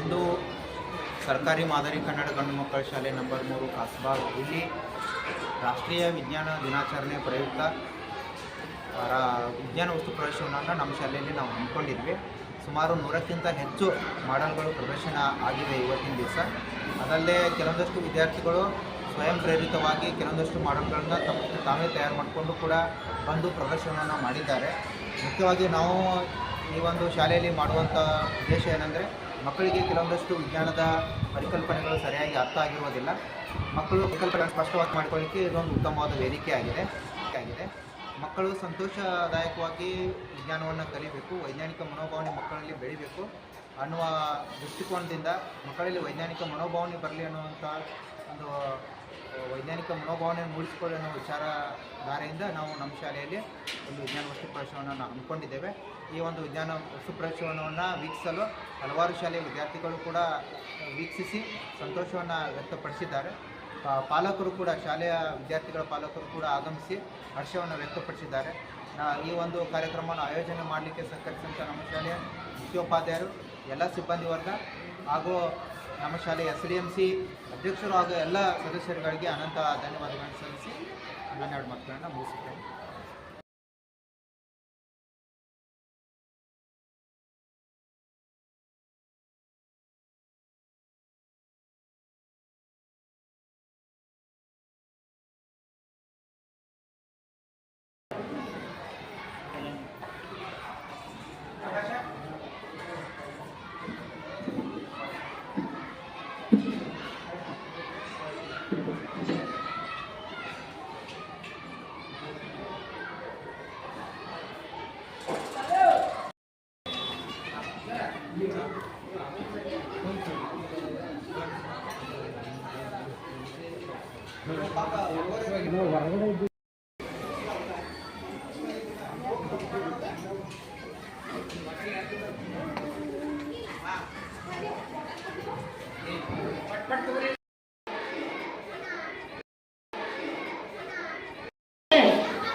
ಇಂದು ಸರ್ಕಾರಿ ಮಾದರಿ ಕನ್ನಡ ಗಂಡು ಮಕ್ಕಳ ಶಾಲೆ ನಂಬರ್ ಮೂರು ಕಾಸ್ಬಾಗ್ ಇಲ್ಲಿ ರಾಷ್ಟ್ರೀಯ ವಿಜ್ಞಾನ ದಿನಾಚರಣೆ ಪ್ರಯುಕ್ತ ವಿಜ್ಞಾನ ವಸ್ತು ಪ್ರದರ್ಶನವನ್ನು ನಮ್ಮ ಶಾಲೆಯಲ್ಲಿ ನಾವು ಹಮ್ಮಿಕೊಂಡಿದ್ವಿ. ಸುಮಾರು ನೂರಕ್ಕಿಂತ ಹೆಚ್ಚು ಮಾಡೆಲ್ಗಳು ಪ್ರದರ್ಶನ ಆಗಿದೆ ಇವತ್ತಿನ ದಿವಸ. ಅದಲ್ಲೇ ಕೆಲವೊಂದಷ್ಟು ವಿದ್ಯಾರ್ಥಿಗಳು ಸ್ವಯಂ ಪ್ರೇರಿತವಾಗಿ ಕೆಲವೊಂದಷ್ಟು ಮಾಡೆಲ್ಗಳನ್ನ ತಮ್ಮ ತಾವೇ ತಯಾರು ಮಾಡಿಕೊಂಡು ಕೂಡ ಬಂದು ಪ್ರದರ್ಶನವನ್ನು ಮಾಡಿದ್ದಾರೆ. ಮುಖ್ಯವಾಗಿ ನಾವು ಈ ಒಂದು ಶಾಲೆಯಲ್ಲಿ ಮಾಡುವಂಥ ಉದ್ದೇಶ ಏನಂದರೆ ಮಕ್ಕಳಿಗೆ ಕೆಲವೊಂದಷ್ಟು ವಿಜ್ಞಾನದ ಪರಿಕಲ್ಪನೆಗಳು ಸರಿಯಾಗಿ ಅರ್ಥ ಆಗಿರುವುದಿಲ್ಲ. ಮಕ್ಕಳು ಪರಿಕಲ್ಪನೆ ಸ್ಪಷ್ಟವಾಗಿ ಮಾಡಿಕೊಳ್ಳಿಕ್ಕೆ ಇದೊಂದು ಉತ್ತಮವಾದ ವೇದಿಕೆ ಆಗಿದೆ. ಆಗಿದೆ. ಮಕ್ಕಳು ಸಂತೋಷದಾಯಕವಾಗಿ ವಿಜ್ಞಾನವನ್ನು ಕಲಿಬೇಕು, ವೈಜ್ಞಾನಿಕ ಮನೋಭಾವನೆ ಮಕ್ಕಳಲ್ಲಿ ಬೆಳಿಬೇಕು ಅನ್ನುವ ದೃಷ್ಟಿಕೋನದಿಂದ ಮಕ್ಕಳಲ್ಲಿ ವೈಜ್ಞಾನಿಕ ಮನೋಭಾವನೆ ಬರಲಿ ಅನ್ನುವಂಥ ಒಂದು ವೈಜ್ಞಾನಿಕ ಮನೋಭಾವನೆ ಮೂಡಿಸಿಕೊಳ್ಳಿ ಅನ್ನೋ ವಿಚಾರಧಾರೆಯಿಂದ ನಾವು ನಮ್ಮ ಶಾಲೆಯಲ್ಲಿ ಒಂದು ವಿಜ್ಞಾನ ವಸ್ತು ಪ್ರದರ್ಶನವನ್ನು ನಾವು ಹಮ್ಮಿಕೊಂಡಿದ್ದೇವೆ. ಈ ಒಂದು ವಿಜ್ಞಾನ ವಸ್ತು ಪ್ರದರ್ಶನವನ್ನು ವೀಕ್ಷಿಸಲು ಹಲವಾರು ಶಾಲೆಯ ವಿದ್ಯಾರ್ಥಿಗಳು ಕೂಡ ವೀಕ್ಷಿಸಿ ಸಂತೋಷವನ್ನು ವ್ಯಕ್ತಪಡಿಸಿದ್ದಾರೆ. ಪಾಲಕರು ಕೂಡ ಶಾಲೆಯ ವಿದ್ಯಾರ್ಥಿಗಳ ಪಾಲಕರು ಕೂಡ ಆಗಮಿಸಿ ಹರ್ಷವನ್ನು ವ್ಯಕ್ತಪಡಿಸಿದ್ದಾರೆ. ಈ ಒಂದು ಕಾರ್ಯಕ್ರಮವನ್ನು ಆಯೋಜನೆ ಮಾಡಲಿಕ್ಕೆ ಸಹಕರಿಸಿದಂಥ ನಮ್ಮ ಶಾಲೆಯ ಮುಖ್ಯೋಪಾಧ್ಯಾಯರು, ಎಲ್ಲ ಸಿಬ್ಬಂದಿ ವರ್ಗ ಹಾಗೂ ನಮ್ಮ ಶಾಲೆಯ ಎಸ್ ಡಿ ಎಂ ಸಿ ಅಧ್ಯಕ್ಷರು ಹಾಗೂ ಎಲ್ಲ ಸದಸ್ಯರುಗಳಿಗೆ ಅನಂತ ಧನ್ಯವಾದಗಳನ್ನು ಸಲ್ಲಿಸಿ ಹನ್ನೆರಡು ಮಕ್ಕಳನ್ನು ಮುಗಿಸುತ್ತೇನೆ.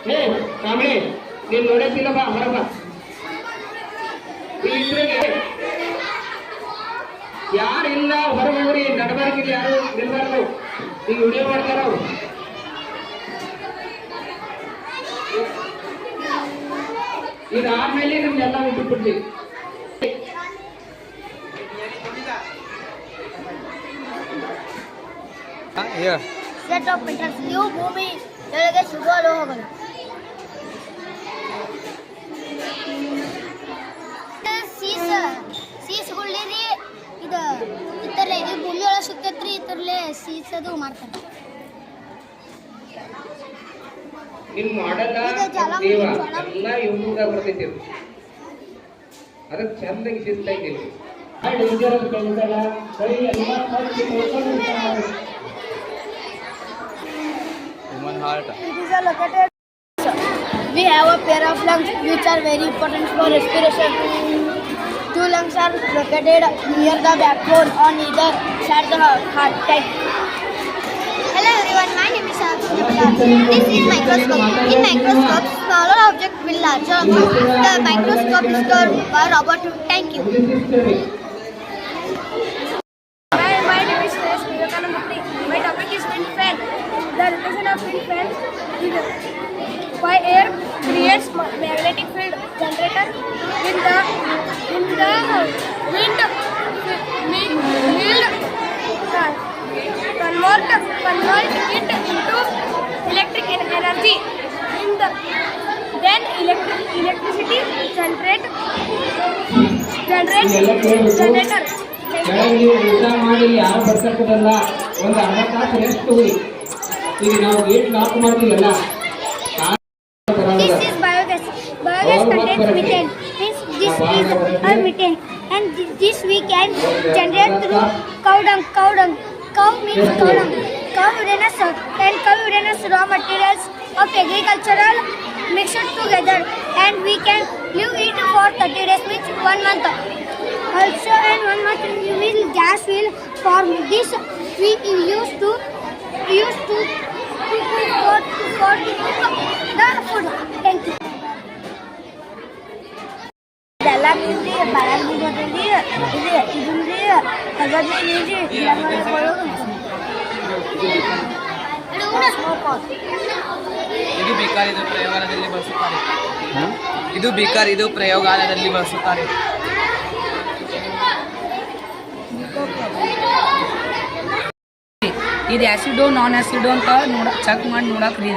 ಹೇ ಕಾಂಬಳೆ ನೀನ್ ನೋಡಕ್ಕಿಲ್ಲ ಬಾ ಹೊರ ಬಾ ಯಾರಿಲ್ಲ ಹೊರಗೋರಿ ನಡಬಾರ್ಗಿಲ್ಲ ಯಾರು ನಿಲ್ಬಾರ್ದು? ಈಗ ವಿಡಿಯೋ ಮಾಡ್ತಾರ? ಅವ್ರು ಇದಾದ್ಮೇಲೆ ನಿಮ್ಗೆಲ್ಲ ಸೆಟ್ ಆಫ್ ಮೀಟರ್ಸ್ ನೀವು ಭೂಮಿ ಕೆಳಗೆ ಶುರುವಾಲು ಲೋಹಗಳು ಸೀಸ. ಸೀಸ್ಗುಳ್ಳಿರಿ. ಇದು ಇತರಲೆ ಇದು. ಭೂಮಿ ಒಳಗೆ ಸುತ್ತೈತ್ರಿ ಇತರಲೆ ಸೀಸದು ಮಾಡ್ತಾರೆ. ನಿಮ್ ಮಾಡಲ್ಲ ಇದು ಜಲ- ದೇವ ಜಲ- ಎಲ್ಲ ಯೂಟ್ಯೂಬ್ದಾಗ ಬರ್ತೈತಿ ಇದು. ಅದಕ್ಕೆ ಚಂದಾಗಿ ಶಿಸ್ತಾಗಿ ನಿಲ್ರಿ ಡೇಂಜರ್ ಕೆಲಸಲ್ಲ ಕೈ ಎಲ್ಲ ಕಟ್ಟಿ ಕಳ್ಕೊಂಡು human heart It is a located. We have a pair of lungs which are very important for respiration. Two lungs are located near the backbone on either side of the heart. Type. Name is Akshay. This is microscope. In microscope, smaller object will larger. The microscope is called by Robert. Thank you. My, my name is Suresh Vivekananda. My topic is wind fan. The rotation of wind fan why air creates magnetic field generator in the in the wind wind field uh, convert convert it into electric en- energy in the then electric electricity generate generate generator ಕೆಳಗೆ ನೀವು ಊಟ ಮಾಡಿ ಯಾರು ಬರ್ತಕ್ಕದಲ್ಲ ಒಂದು ಅರ್ಧ ತಾಸು rest ತಗೊಳ್ಳಿ ಈಗ ನಾವು ಗೇಟ್ ಲಾಕ್ ಮಾಡ್ತೀವಲ್ಲ ಆ ಬರೋದಿಲ್ಲ. This is biogas. Biogas contains methane. Means this is a methane, and thi- this we can generate through cow dung. Cow dung. Cow means cow uranus and cow uranus raw materials of agricultural mixed together, and we can leave it for 30 days, means one month. Also, and one month will gas will form. This we use to use to to cook for for the food. Thank you. ಎಲ್ಲ ಇದು ಮೀನ್ರಿ ಇದು ಬೇಕಾರ್ ಇದು ಪ್ರಯೋಗಾಲಯದಲ್ಲಿ ಬಳಸುತ್ತಾರೆ. ಇದು ಬೇಕಾರ್ ಇದು ಪ್ರಯೋಗಾಲಯದಲ್ಲಿ ಬಳಸುತ್ತಾರೆ. ಇದು ಆ್ಯಸಿಡೋ ನಾನ್ ಆ್ಯಸಿಡೋ ಅಂತ ನೋಡ ಚೆಕ್ ಮಾಡಿ ನೋಡಕ್ಕೆ ರೀ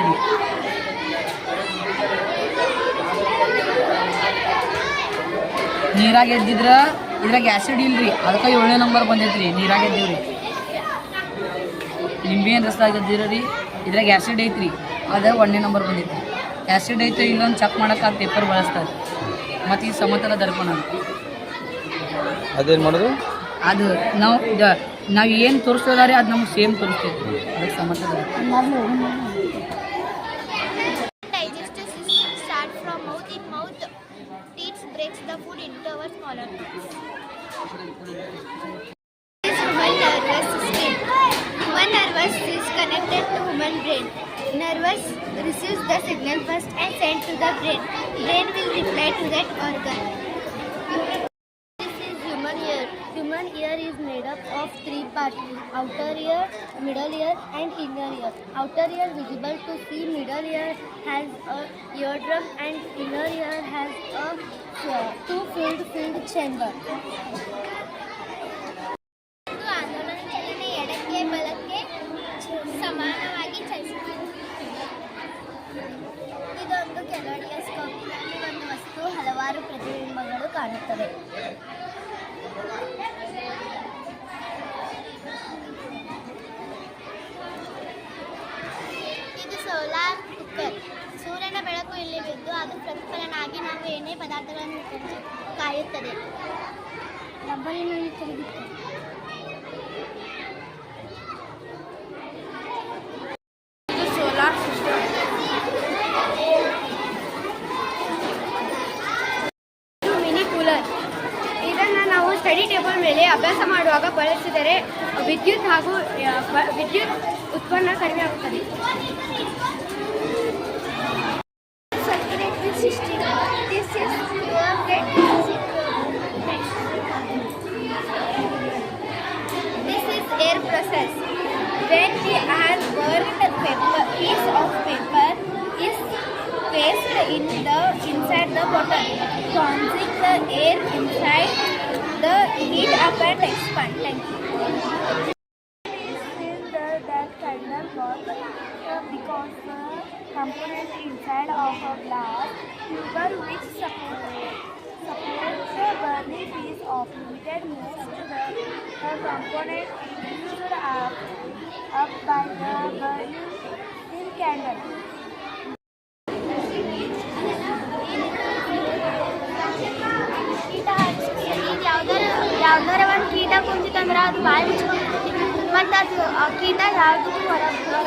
ನೀರಾಗ ಎದ್ದಿದ್ರ ಇದ್ರಾಗ ಆ್ಯಸಿಡ್ ಇಲ್ರಿ. ಅದಕ್ಕೆ ಏಳನೇ ನಂಬರ್ ಬಂದೈತ್ರಿ ನೀರಾಗ ಎದ್ದೀವ್ರಿ. ನಿಂಬೆಹಣ್ಣು ರಸದಾಗ ರೀ ಇದ್ರಾಗ ಆ್ಯಸಿಡ್ ಐತ್ರಿ. ಅದ ಒಂದನೇ ನಂಬರ್ ಬಂದೈತಿ ಆ್ಯಸಿಡ್ ಐತೆ ಇಲ್ಲೊಂದು ಚೆಕ್ ಮಾಡಕ್ಕೆ ಆ ಪೇಪರ್ ಬಳಸ್ತಾರೆ. ಮತ್ತು ಈ ಸಮತಲ ದರ್ಪಣ. ಅದೇನು ಮಾಡೋದು? ಅದು ನಾವು ಇದು ನಾವು ಏನು ತೋರಿಸೋದಾರೆ ಅದು ನಮ್ಗೆ ಸೇಮ್ ತೋರಿಸ್ತೈತಿ ಅದಕ್ಕೆ ಸಮತಲ nervous receives the signal first and sent to the brain. Brain will reply to that organ. This is human ear. Human ear is made up of three parts outer ear middle ear and inner ear. Outer ear visible to see middle ear has a eardrum and inner ear has a uh, two filled filled chamber ಅಭ್ಯಾಸ ಮಾಡುವಾಗ ಬಳಸಿದರೆ ವಿದ್ಯುತ್ ಹಾಗೂ ಆ, ಬ- ವಿದ್ಯುತ್ ಉತ್ಪನ್ನ ಕಡಿಮೆ ಆಗುತ್ತದೆ circulatory system. This is pure blood. This is air process. When we have burned paper, piece of paper is placed in the inside the bottle, causing the air inside the heat up and expand. Thank you. The that kernel was uh, because the component inside of a glass tuber which supports supports the burning piece of limited moves the, the component used up, up by the burning in candle. ಬಾಯಿ ಮತ್ತು ಅದು, ಆ ಕೀಟ ಯಾವುದಕ್ಕೂ ಹೊರ ಹೊರ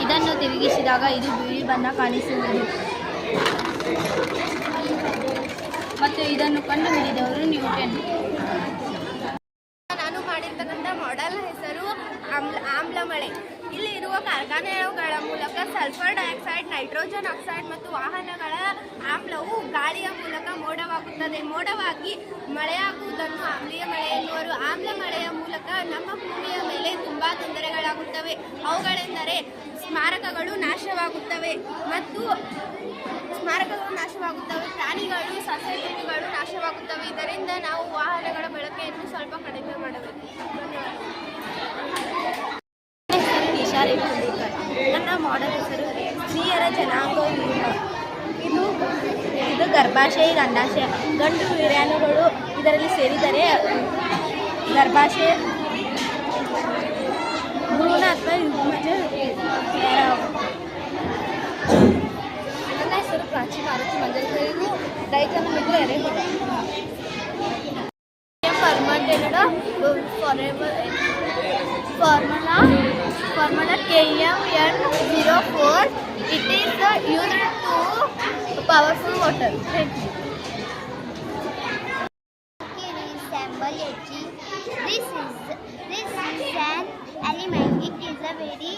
ಇದನ್ನು ತಿರುಗಿಸಿದಾಗ ಇದು ಬಿಳಿ ಬಣ್ಣ ಕಾಣಿಸುವುದು ಮತ್ತು ಇದನ್ನು ಕಂಡುಹಿಡಿದವರು ನ್ಯೂಟನ್ ನಾನು ಮಾಡಿರ್ತಕ್ಕಂಥ ಮಾಡೆಲ್ ಹೆಸರು ಆಮ್ಲ ಆಮ್ಲ ಮಳೆ ಇಲ್ಲಿ ಇರುವ ಕಾರ್ಖಾನೆಗಳ ಮೂಲಕ ಸಲ್ಫರ್ ಡೈಆಕ್ಸೈಡ್ ನೈಟ್ರೋಜನ್ ಆಕ್ಸೈಡ್ ಮತ್ತು ವಾಹನಗಳ ಆಮ್ಲವು ಗಾಳಿಯ ಮೂಲಕ ಮೋಡವಾಗುತ್ತದೆ. ಮೋಡವಾಗಿ ಮಳೆಯಾಗುವುದನ್ನು ಆಮ್ಲೀಯ ಮಳೆ ಎನ್ನುವರು. ಆಮ್ಲ ಮಳೆಯ ಮೂಲಕ ನಮ್ಮ ಭೂಮಿಯ ಮೇಲೆ ತುಂಬ ತೊಂದರೆಗಳಾಗುತ್ತವೆ. ಅವುಗಳೆಂದರೆ ಸ್ಮಾರಕಗಳು ನಾಶವಾಗುತ್ತವೆ ಮತ್ತು ಸ್ಮಾರಕಗಳು ನಾಶವಾಗುತ್ತವೆ. ಪ್ರಾಣಿಗಳು ಸಸ್ಯಗಳು ನಾಶವಾಗುತ್ತವೆ. ಇದರಿಂದ ನಾವು ವಾಹನಗಳ ಬಳಕೆಯನ್ನು ಸ್ವಲ್ಪ ಕಡಿಮೆ ಮಾಡಬೇಕು. ನನ್ನ ಮಾಡೆಲ್ ಹೆಸರು ಸ್ತ್ರೀಯರ ಜನಾಂಗ. ಇದು ಗರ್ಭಾಶಯ ಗಂಡಾಶಯ. ಗಂಡು ವೀರ್ಯಾಣುಗಳು ಇದರಲ್ಲಿ ಸೇರಿದರೆ ಗರ್ಭಾಶಯ ಭ್ರೂಣ ಅಥವಾ ನನ್ನ ಹೆಸರು ಪ್ರಾಚಿ ಮಾರುತಿ ಮಂಜರಿ ಇದು ರೈತನ ಮಿತ್ರ ಎರೆಹುಳ. K M N zero KMN04 it is the used to powerful water thank you here is sample Hg this is this is an element it is a very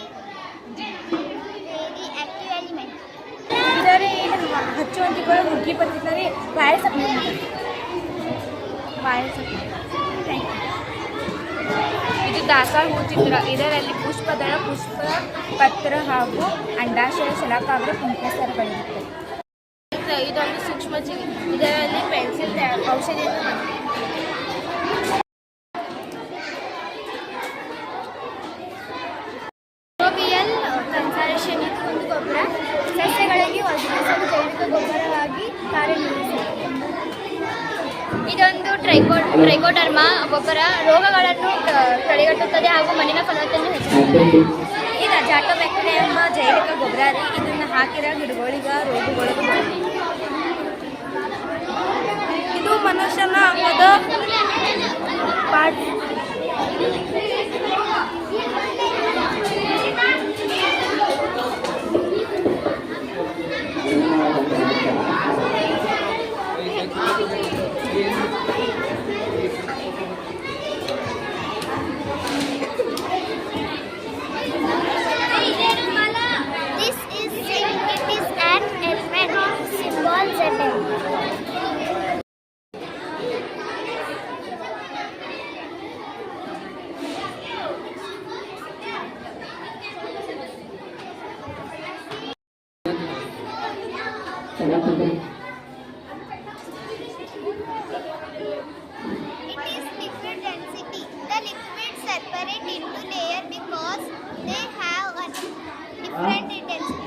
very active element ಇದರ ಬಾಳೆ ಸೊಪ್ಪು ಬಾಳೆ ಸೊಪ್ಪು ಇದು ದಾಸಾಳ ಹೂ ಚಿತ್ರ ಇದರಲ್ಲಿ ಪುಷ್ಪದಳ ಪುಷ್ಪ ಪತ್ರ ಹಾಗೂ ಅಂಡಾಶಯ ಶಲಾಕಾಗ್ರ ಪುಂಕಸರಗಳಿರುತ್ತವೆ ಇದೊಂದು ಸೂಕ್ಷ್ಮಜೀವಿ ಇದರಲ್ಲಿ ಪೆನ್ಸಿಲ್ ಔಷಧಿಯನ್ನು ಸಸ್ಯಗಳಿಗೆ ಕಾರ್ಯನಿರ್ವಹಿಸುತ್ತದೆ. ಇದೊಂದು ಟ್ರೈಕೋ ಟ್ರೈಕೋಟರ್ಮಾ ಗೊಬ್ಬರ. ರೋಗಗಳನ್ನು ತಡೆಗಟ್ಟುತ್ತದೆ ಹಾಗೂ ಮಣ್ಣಿನ ಫಲವತ್ತನ್ನು ಹೆಚ್ಚಿಸುತ್ತದೆ. ಇದು ಜಾಟೋಬ್ಯಾಕ್ಟೀರಿಯಾ ಎಂಬ ಜೈವಿಕ ಗೊಬ್ಬರ ರೀ ಇದನ್ನು ಹಾಕಿರೋ ಗಿಡಗಳಿಗೆ ರೋಗಗಳು ಬರ್ತವೆ. ಇದು ಮನುಷ್ಯನ ಅಂಗದ part separate into layer because they have a different intensity.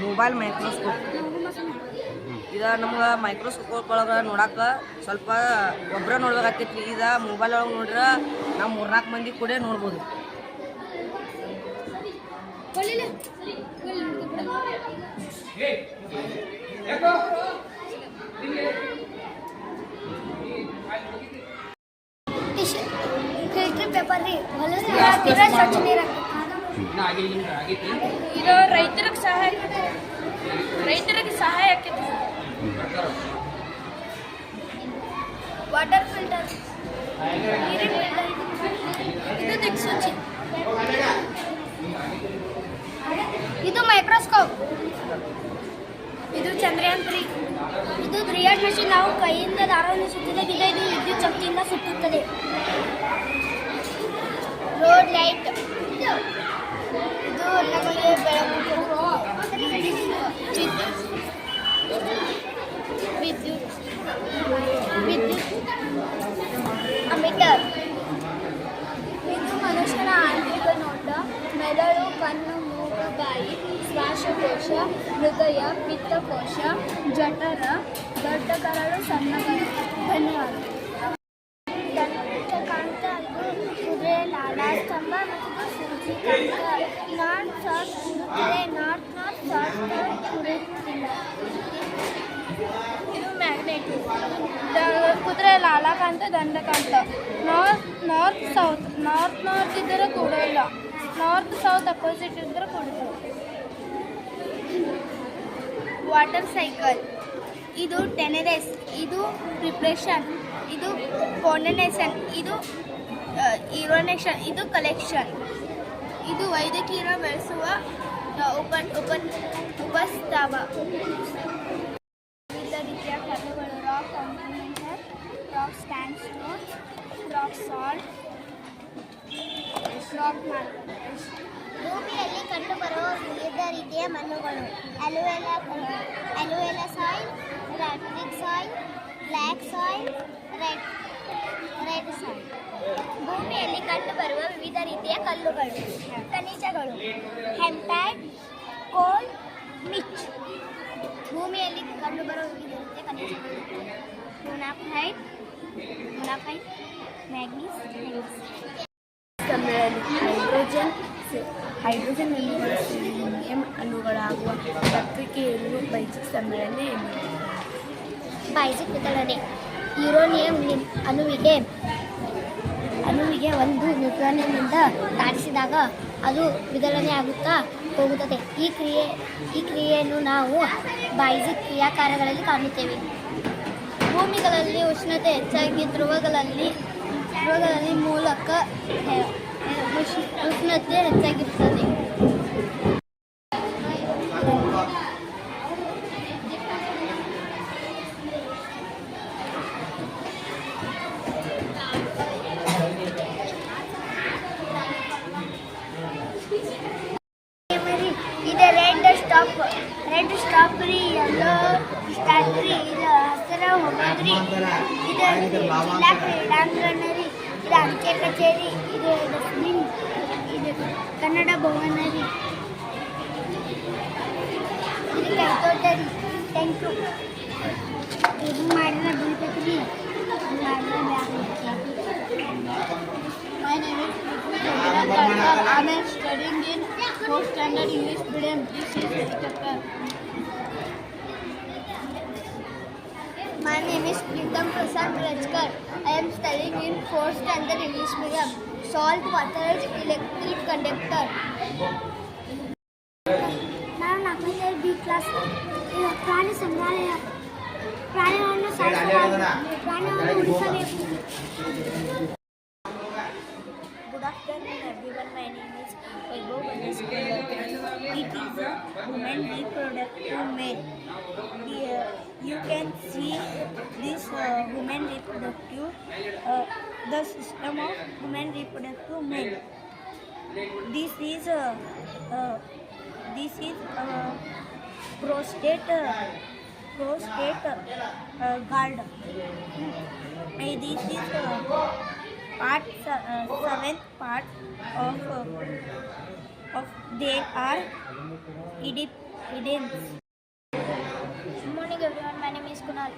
Mobile microscope ಇದು ನಮ್ಗೆ ಮೈಕ್ರೋಸ್ಕೋಪ್ ಒಳಗೆ ನೋಡಕ್ಕೆ ಸ್ವಲ್ಪ ಒಬ್ಬರ ನೋಡ್ಬೇಕಾಗ್ತೈತಿ ಈಗ ಮೊಬೈಲ್ ಒಳಗೆ ನೋಡ್ರೆ ನಾವು ಮೂರ್ನಾಲ್ಕು ಮಂದಿ ಕೂಡ ನೋಡ್ಬೋದು. ಫಿಲ್ಟರ್ ಪೇಪರ್ ರೀ ಹೊಲಸ ಹಾಕಿದ್ರೆ ಸ್ವಚ್ಛ ನೀರು ಇದು ರೈತರಿಗೆ ಸಹಾಯ ರೈತರಿಗೆ ಸಹಾಯ ಆಕೈತಿ ವಾಟರ್ ಫಿಲ್ಟರ್ ನೀರಿನ ಇದು ದಿಕ್ಸೂಚಿ ಇದು ಮೈಕ್ರೋಸ್ಕೋಪ್ ಇದು ಚಂದ್ರಯಾನ್ ತ್ರೀ ಇದು ರಿಯಲ್ ಮಷಿನ್ ನಾವು ಕೈಯಿಂದ ದಾರವನ್ನು ಸುತ್ತಿದಾಗ ಇದು ವಿದ್ಯುತ್ ಶಕ್ತಿಯಿಂದ ಸುತ್ತುತ್ತದೆ. ರೋಡ್ ಲೈಟ್ ಇದು ನಮಗೆ ಬೆಳಕು ವಿದ್ಯುತ್. ವಿದ್ಯುತ್. ಅಮಿಟರ್ ಇದು ಮನುಷ್ಯನ ಆಂತರಿಕ ನೋಟ, ಮೆದುಳು, ಕಣ್ಣು, ಮೂಗು, ಬಾಯಿ, ಶ್ವಾಸಕೋಶ, ಹೃದಯ, ಪಿತ್ತಕೋಶ, ಜಠರ, ದೊಡ್ಡ ಕರಳು, ಸಣ್ಣ ಧನ್ಯವಾದ ಕಾಂತ ಅದು ಕುದುರೆ ಲಾಲಾಸ್ತಂಭ ಮತ್ತು ಸೂಚಿಕಾಂತ ನಾರ್ತ್ ಸೌತ್ ಕುದುರೆ ನಾರ್ತ್ ನಾರ್ತ್ ಸೌತ್ ಸೌತ್ ಕುಡಿಯುತ್ತಿಲ್ಲ ಇದು ಮ್ಯಾಗ್ನೆಟ್ ಕುದುರೆ ಲಾಲಾಕಾಂತ ದಂಡಕಾಂತ north north, south. North north ಇದ್ದರೆ ಕೂಡ ನಾರ್ತ್, ಸೌತ್ ಅಪೋಸಿಟ್ ಇದ್ದರೆ ಕೊಡುತ್ತದೆ ವಾಟರ್ ಸೈಕಲ್. ಇದು ಟೆನರೆಸ್, ಇದು ಪ್ರಿಪ್ರೇಷನ್, ಇದು ಕೋರ್ಡಿನೇಷನ್ ಇದು ಇರೋನೇಷನ್, ಇದು ಕಲೆಕ್ಷನ್. ಇದು ವೈದ್ಯಕೀಯ ಬೆಳೆಸುವ ಉಪ ಉಪ ಉಪಸ್ತಾವ ರಾಕ್ ಸಾಲ್ಟ್ ರಾಕ್ ಮಾರ್ಬಲ್ ಭೂಮಿಯಲ್ಲಿ ಕಂಡುಬರುವ ವಿವಿಧ ರೀತಿಯ ಮಣ್ಣುಗಳು alluvial alluvial soil laterite soil black soil red red soil ಭೂಮಿಯಲ್ಲಿ ಕಂಡುಬರುವ ವಿವಿಧ ರೀತಿಯ ಕಲ್ಲುಗಳು ಖನಿಜಗಳು ಹೆಂಪ್ಯಾಡ್ ಕೋಲ್ ಮಿಚ್ ಭೂಮಿಯಲ್ಲಿ ಕಂಡುಬರುವ ವಿವಿಧ ರೀತಿಯ ಖನಿಜಗಳು ಮೊನಾಫೈಟ್ ಮೊನಾಫೈಟ್ ಮ್ಯಾಗ್ನೀಸ್ ಸಮ್ಮೇಳನ ಹೈಡ್ರೋಜನ್ ಹೈಡ್ರೋಜನ್ ಅಣುಗಳಾಗುವ ಪ್ರಕ್ರಿಯೆಯನ್ನು ಬೈಜಿಕ್ ಸಮ್ಮೇಳನ ಬೈಜಿಕ್ ವಿತರಣೆ ಯುರೋನಿಯಂ ಅಣುವಿಗೆ ಅಣುವಿಗೆ ಒಂದು ನ್ಯೂಟ್ರಾನಿಯಂನಿಂದ ತಾರಿಸಿದಾಗ ಅದು ವಿತರಣೆ ಆಗುತ್ತಾ ಹೋಗುತ್ತದೆ. ಈ ಕ್ರಿಯೆ, ಈ ಕ್ರಿಯೆಯನ್ನು ನಾವು ಬೈಜಿಕ್ ಕ್ರಿಯಾಕಾರಗಳಲ್ಲಿ ಕಾಣುತ್ತೇವೆ. ಭೂಮಿಗಳಲ್ಲಿ ಉಷ್ಣತೆ ಹೆಚ್ಚಾಗಿ ಧ್ರುವಗಳಲ್ಲಿ ಧ್ರುವಗಳಲ್ಲಿ ಮೂಲಕ ಎ, ಎ, ಉಷ್- ಉಷ್ಣತೆ ಹೆಚ್ಚಾಗಿರುತ್ತದೆ ಇದು red stop red strawberry yellow strawberry ಇದು ಹಸಿರು ಹೋಗೋದ್ರಿ ಇದು ಜಿಲ್ಲಾ ಕ್ರೀಡಾಂಗಣ ರೀ ಇದು ಅಂಚೆ ಕಚೇರಿ ಇದು ಡಸ್ಟ್ಬಿನ್ ಇದು ಕನ್ನಡ ಭವನ ರೀ ಇದು ಕೈತೋಟ ರೀ ಥ್ಯಾಂಕ್ ಯು ಇದು ಮಾಡಿದ್ರೆ ಬೀಳ್ತೈತಿ ರೀ ಇದು ಮಾಡಿದ್ರೆ bag My name is Prithvi Chandra I am studying in fourth standard English medium. This is chapter. My name is Pritam Prasad Rajkar. I am studying in 4th standard English medium. Salt water is electric conductor. Ma'am आपने ये B class प्राणी संग्रहालय प्राणी और science प्राणी और उड़ीसा में system of human reproductive men. This is uh, uh, this is uh, prostate uh, prostate uh, gland. And this is uh, part uh, seventh part of uh, of there are hidden hidden. Good morning everyone. My name is Kunal.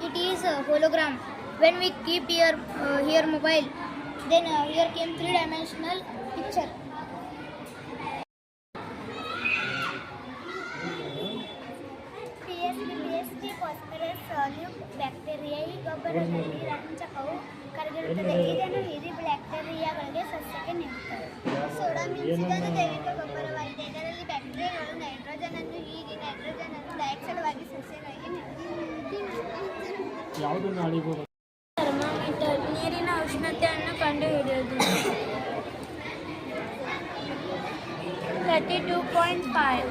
It is a hologram. When we keep here uh, here mobile, then uh, here came three dimensional picture. PSP PSP phosphorus solute bacteria ಈ ಗೊಬ್ಬರದಲ್ಲಿ ರಂಜಕವು ಕರಗಿರುತ್ತದೆ ಇದನ್ನು ಹಿರಿ ಬ್ಯಾಕ್ಟೀರಿಯಾಗಳಿಗೆ ಸಸ್ಯಕ್ಕೆ ನೀಡುತ್ತದೆ soda means ಇದೊಂದು ಜೈವಿಕ ಗೊಬ್ಬರವಾಗಿದೆ ಇದರಲ್ಲಿ ಬ್ಯಾಕ್ಟೀರಿಯಾಗಳು ನೈಟ್ರೋಜನ್ ಅನ್ನು ಹೀರಿ ನೈಟ್ರೋಜನ್ ಅನ್ನು ಡೈಆಕ್ಸೈಡ್ ಆಗಿ ಸಸ್ಯಗಳಿಗೆ ನೀಡುತ್ತದೆ ಥರ್ಮಾಮೀಟರ್ ನೀರಿನ ಉಷ್ಣತೆಯನ್ನು ಕಂಡುಹಿಡಿಯುವುದು thirty two point five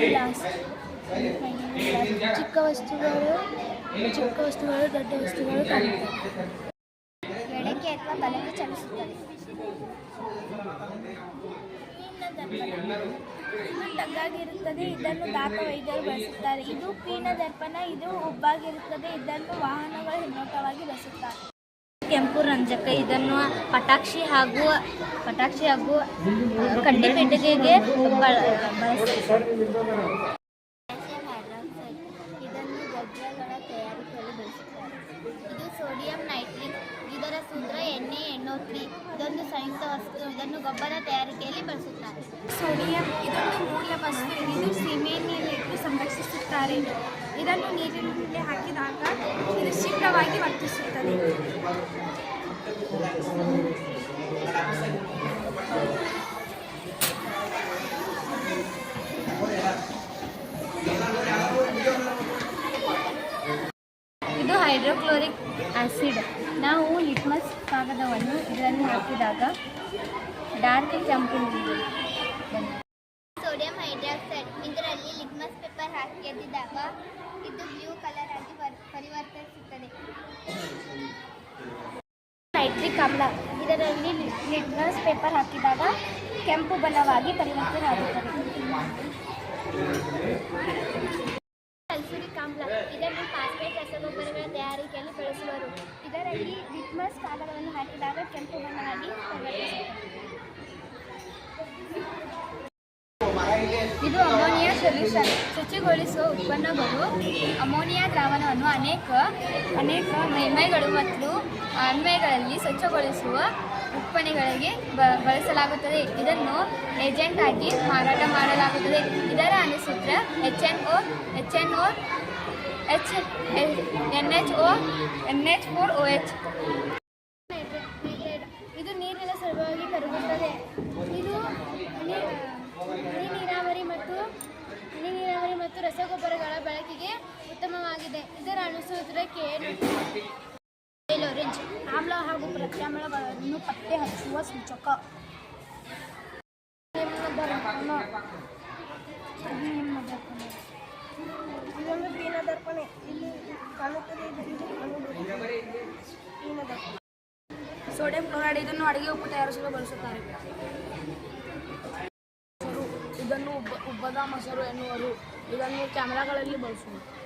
glass ಚಿಕ್ಕ ವಸ್ತುಗಳು ಚಿಕ್ಕ ವಸ್ತುಗಳು ದೊಡ್ಡ ವಸ್ತುಗಳು ಕಾಣುತ್ತವೆ ಎಡಕ್ಕೆ ಅಥವಾ ಬಲಕ್ಕೆ ಚಲಿಸುತ್ತದೆ ಇದು ತಗ್ಗಾಗಿರುತ್ತದೆ, ಇದನ್ನು ದಾತ ವೈದ್ಯರು ಬಳಸುತ್ತಾರೆ. ಇದು ಪೀನ ದರ್ಪಣ, ಇದು ಉಬ್ಬಾಗಿರುತ್ತದೆ, ಇದನ್ನು ವಾಹನಗಳು ಹಿನ್ನೋಟವಾಗಿ ಬಳಸುತ್ತಾರೆ. ಕೆಂಪು ರಂಜಕ, ಇದನ್ನು ಪಟಾಕ್ಷಿ ಹಾಗೂ ಪಟಾಕ್ಷಿ ಹಾಗೂ ಕಡ್ಡಿ ಪೆಟ್ಟಿಗೆಗೆ ಬಳಸ್ತಾರೆ ಇದನ್ನು ಗೊಬ್ಬರಗಳ ತಯಾರಿಕೆಯಲ್ಲಿ ಬಳಸುತ್ತಾರೆ ಇದು ಸೋಡಿಯಂ ನೈಟ್ರಿಕ್ ಇದರ ಸೂತ್ರ ಎಣ್ಣೆ ಎಣ್ಣೋ ತ್ರೀ ಇದೊಂದು ಸಂಯುಕ್ತ ವಸ್ತು ಇದನ್ನು ಗೊಬ್ಬರ ತಯಾರಿಕೆಯಲ್ಲಿ ಬಳಸುತ್ತಾರೆ ಸೋಡಿಯಂ ಇದೊಂದು ಮೂಲ ವಸ್ತು ಇದು ಸೀಮೆಯನ್ನಿಟ್ಟು ಸಂರಕ್ಷಿಸುತ್ತಾರೆ ಇದನ್ನು ನೀರಿನಲ್ಲಿ ಹಾಕಿದಾಗ ಇದು ಶೀಘ್ರವಾಗಿ ವರ್ತಿಸುತ್ತದೆ ಇದು ಹೈಡ್ರೋಕ್ಲೋರಿಕ್ ಆಸಿಡ್. ನಾವು ಲಿಟ್ಮಸ್ ಕಾಗದವನ್ನು ಇದರಲ್ಲಿ ಹಾಕಿದಾಗ ಡಾರ್ಕ್ ಕೆಂಪು ಸೋಡಿಯಂ ಹೈಡ್ರಾಕ್ಸೈಡ್. ಇದರಲ್ಲಿ ಲಿಟ್ಮಸ್ ಪೇಪರ್ ಹಾಕಿ ಇದು ಬ್ಲೂ ಕಲರ್ ಆಗಿ ವರ್- ಪರಿವರ್ತಿಸುತ್ತದೆ. ಇದರಲ್ಲಿ ಪೇಪರ್ ಹಾಕಿದಾಗ ಕೆಂಪು ಬಣ್ಣವಾಗಿ ಪರಿವರ್ತನೆ ಆಗುತ್ತದೆ ಸಲ್ಫ್ಯೂರಿಕ್ ಆಮ್ಲ ಇದನ್ನು ಫಾಸ್ಫೇಟ್ ರಸಗೊಬ್ಬರಗಳ ತಯಾರಿಕೆಯಲ್ಲಿ ಬಳಸುವರು. ಇದರಲ್ಲಿ ಲಿಟ್ಮಸ್ ಕಾಗದವನ್ನು ಹಾಕಿದಾಗ ಕೆಂಪು ಬಣ್ಣವಾಗಿ ಇದು ಅಮೋನಿಯಾ ಸೊಲ್ಯೂಷನ್. ಶುಚಿಗೊಳಿಸುವ ಉತ್ಪನ್ನಗಳು ಅಮೋನಿಯಾ ದ್ರಾವಣವನ್ನು ಅನೇಕ ಅನೇಕ ಮೇಲ್ಮೈಗಳು ಮತ್ತು ಅನ್ವಯಗಳಲ್ಲಿ ಸ್ವಚ್ಛಗೊಳಿಸುವ ಉತ್ಪನ್ನಗಳಿಗೆ ಬಳಸಲಾಗುತ್ತದೆ. ಇದನ್ನು ಏಜೆಂಟ್ ಆಗಿ ಮಾರಾಟ ಮಾಡಲಾಗುತ್ತದೆ. ಇದರ ಅನುಸೂತ್ರ H N O, H N O, H N H O, N H four O H. ಇದು ನೀರಿನ ಸುಲಭವಾಗಿ ಕರಗುತ್ತದೆ. ಇದು ಹನಿ ನೀರಾವರಿ ಮತ್ತು ಹನಿ ನೀರಾವರಿ ಮತ್ತು ರಸಗೊಬ್ಬರಗಳ ಬಳಕೆಗೆ ಉತ್ತಮವಾಗಿದೆ. ಇದರ ಅನುಸೂತ್ರಕ್ಕೆ ಆರೆಂಜ್ ಆಮ್ಲ ಹಾಗೂ ಪ್ರತ್ಯಾಮ್ಲಗಳನ್ನು ಪತ್ತೆ ಹಚ್ಚುವ ಸೂಚಕ. ಇದೊಂದು ಸೋಡಿಯಂ ಕ್ಲೋರೈಡ್ ಇದನ್ನು ಅಡುಗೆ ಉಪ್ಪು ತಯಾರಿಸಲು ಬಳಸುತ್ತಾರೆ. ಇದನ್ನು ಉಬ್ಬ ಉಬ್ಬದ ಮೊಸರು ಎನ್ನುವರು. ಇದನ್ನು ಕ್ಯಾಮೆರಾಗಳಲ್ಲಿ ಬಳಸುವರು